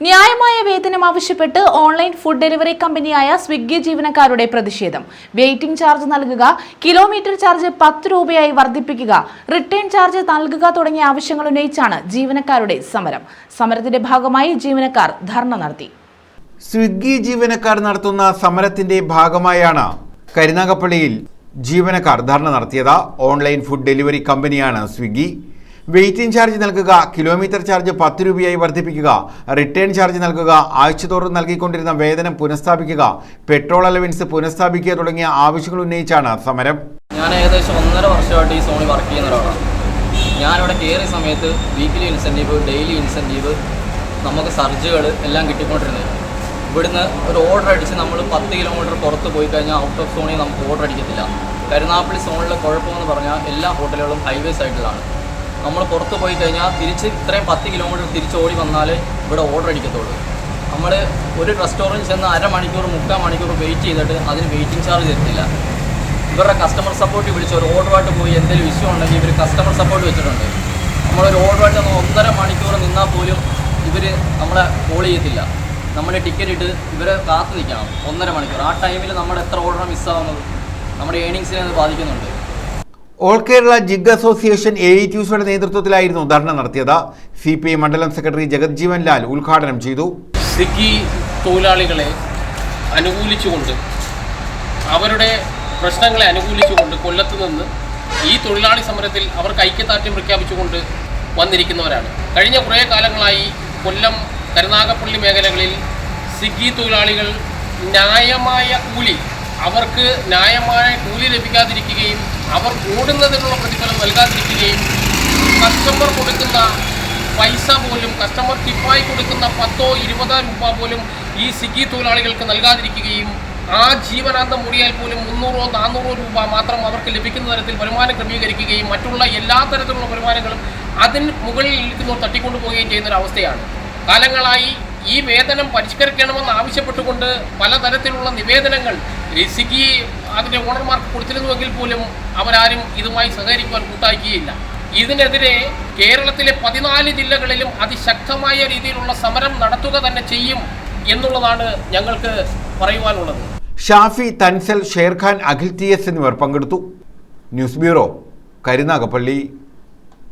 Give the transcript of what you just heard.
ന്യായമായ വേതനം ആവശ്യപ്പെട്ട് ഓൺലൈൻ ഫുഡ് ഡെലിവറി കമ്പനിയായ സ്വിഗ്ഗി ജീവനക്കാരുടെ പ്രതിഷേധം. വെയിറ്റിംഗ് ചാർജ് നൽകുക കിലോമീറ്റർ ചാർജ് പത്ത് രൂപയായി വർദ്ധിപ്പിക്കുക റിട്ടേൺ ചാർജ് നൽകുക തുടങ്ങിയ ആവശ്യങ്ങൾ ഉന്നയിച്ചാണ് ജീവനക്കാരുടെ സമരം. സമരത്തിന്റെ ഭാഗമായി ജീവനക്കാർ ധർണ നടത്തി. സ്വിഗ്ഗി ജീവനക്കാർ നടത്തുന്ന സമരത്തിന്റെ ഭാഗമായാണ് കരുനാഗപ്പള്ളിയിൽ ജീവനക്കാർ ധർണ നടത്തിയത്. ഓൺലൈൻ ഫുഡ് ഡെലിവറി കമ്പനിയാണ് സ്വിഗ്ഗി. വെയിറ്റിംഗ് ചാർജ് നൽകുക കിലോമീറ്റർ ചാർജ് പത്ത് രൂപയായി വർദ്ധിപ്പിക്കുക റിട്ടേൺ ചാർജ് നൽകുക ആഴ്ചതോറും നൽകിക്കൊണ്ടിരുന്ന വേതനം പുനഃസ്ഥാപിക്കുക പെട്രോൾ അലവൻസ് പുനഃസ്ഥാപിക്കുക തുടങ്ങിയ ആവശ്യങ്ങൾ ഉന്നയിച്ചാണ് സമരം. ഞാൻ ഏകദേശം ഒന്നര വർഷമായിട്ട് ഈ സോണിൽ വർക്ക് ചെയ്യുന്ന ഒരാളാണ്. ഞാനിവിടെ കയറിയ സമയത്ത് വീക്കിലി ഇൻസെന്റീവ് ഡെയിലി ഇൻസെന്റീവ് നമുക്ക് സർജുകൾ എല്ലാം കിട്ടിക്കൊണ്ടിരുന്നത്. ഇവിടുന്ന് ഒരു ഓർഡർ അടിച്ച് നമ്മൾ പത്ത് കിലോമീറ്റർ പുറത്ത് പോയി കഴിഞ്ഞാൽ ഔട്ട് ഓഫ് സോണിൽ നമുക്ക് ഓർഡർ അടിക്കത്തില്ല. കരുനാപ്പള്ളി സോണിലെ കുഴപ്പമെന്ന് പറഞ്ഞാൽ എല്ലാ ഹോട്ടലുകളും ഹൈവേ സൈഡിലാണ് നമ്മൾ പുറത്ത് പോയി കഴിഞ്ഞാൽ തിരിച്ച് ഇത്രയും പത്ത് കിലോമീറ്റർ തിരിച്ച് ഓടി വന്നാൽ ഇവിടെ ഓർഡർ അടിക്കത്തുള്ളൂ. നമ്മൾ ഒരു റെസ്റ്റോറന്റ് ചെന്ന് അരമണിക്കൂർ മുക്കാൽ മണിക്കൂർ വെയിറ്റ് ചെയ്തിട്ട് അതിന് വെയിറ്റിംഗ് ചാർജ് തരുന്നില്ല. ഇവരുടെ കസ്റ്റമർ സപ്പോർട്ട് വിളിച്ച് ഒരു ഓർഡറുമായിട്ട് പോയി എന്തെങ്കിലും ഇഷ്യൂ ഉണ്ടെങ്കിൽ ഇവർ കസ്റ്റമർ സപ്പോർട്ട് വെച്ചിട്ടുണ്ട്. നമ്മളൊരു ഓർഡറുമായിട്ട് നമ്മൾ ഒന്നര മണിക്കൂർ നിന്നാൽ പോലും ഇവർ നമ്മളെ കോൾ ചെയ്യത്തില്ല. നമ്മൾ ടിക്കറ്റ് ഇട്ട് ഇവരെ കാത്തു നിൽക്കണം. ഒന്നര മണിക്കൂർ. ആ ടൈമിൽ നമ്മുടെ എത്ര ഓർഡർ മിസ്സാവുന്നത് നമ്മുടെ ഏണിങ്സിനെ അത് ബാധിക്കുന്നുണ്ട്. All Kerala gig association A E യുസിയുടെ നേതൃത്വത്തിലായിരുന്നു ധർണ നടത്തിയത്. സി പി ഐ മണ്ഡലം സെക്രട്ടറി ജഗജ്ജീവൻ ലാൽ ഉദ്ഘാടനം ചെയ്തു. സ്വിഗ്ഗി തൊഴിലാളികളെ അനുകൂലിച്ചുകൊണ്ട് അവരുടെ പ്രശ്നങ്ങളെ അനുകൂലിച്ചുകൊണ്ട് കൊല്ലത്ത് നിന്ന് ഈ തൊഴിലാളി സമരത്തിൽ അവർക്ക് ഐക്യദാർഢ്യം പ്രഖ്യാപിച്ചുകൊണ്ട് വന്നിരിക്കുന്നവരാണ്. കഴിഞ്ഞ കുറേ കാലങ്ങളായി കൊല്ലം കരുനാഗപ്പള്ളി മേഖലകളിൽ സിഗ്ഗി തൊഴിലാളികൾ ന്യായമായ കൂലി അവർക്ക് ന്യായമായ കൂലി ലഭിക്കാതിരിക്കുകയും അവർ ഓടുന്നതിനുള്ള പ്രതിഫലം നൽകാതിരിക്കുകയും കസ്റ്റമർ കൊടുക്കുന്ന പൈസ പോലും കസ്റ്റമർ ടിപ്പായി കൊടുക്കുന്ന പത്തോ ഇരുപതോ രൂപ പോലും ഈ സിഗി തൊഴിലാളികൾക്ക് നൽകാതിരിക്കുകയും ആ ജീവനാന്തം മുടിയാൽ പോലും മുന്നൂറോ നാനൂറോ രൂപ മാത്രം അവർക്ക് ലഭിക്കുന്ന തരത്തിൽ വരുമാനം ക്രമീകരിക്കുകയും മറ്റുള്ള എല്ലാ തരത്തിലുള്ള വരുമാനങ്ങളും അതിന് മുകളിൽ ഇരിക്കുന്നവർ തട്ടിക്കൊണ്ടുപോവുകയും ചെയ്യുന്ന ഒരു അവസ്ഥയാണ് കാലങ്ങളായി ഈ വേതനം പരിഷ്കരിക്കണമെന്ന് ആവശ്യപ്പെട്ടുകൊണ്ട് പലതരത്തിലുള്ള നിവേദനങ്ങൾ സ്വിഗ്ഗി അതിന്റെ ഓണർമാർക്ക് കൊടുത്തിരുന്നുവെങ്കിൽ പോലും അവരാരും ഇതുമായി സഹകരിക്കുവാൻ കൂട്ടാക്കിയില്ല. ഇതിനെതിരെ കേരളത്തിലെ പതിനാല് ജില്ലകളിലും അതിശക്തമായ രീതിയിലുള്ള സമരം നടത്തുക തന്നെ ചെയ്യും എന്നുള്ളതാണ് ഞങ്ങൾക്ക് പറയുവാനുള്ളത്. ഷാഫി തൻസൽ ഷേർഖാൻ അഖിൽ ടി എസ് എന്നിവർ പങ്കെടുത്തു. News bureau Karunagappally.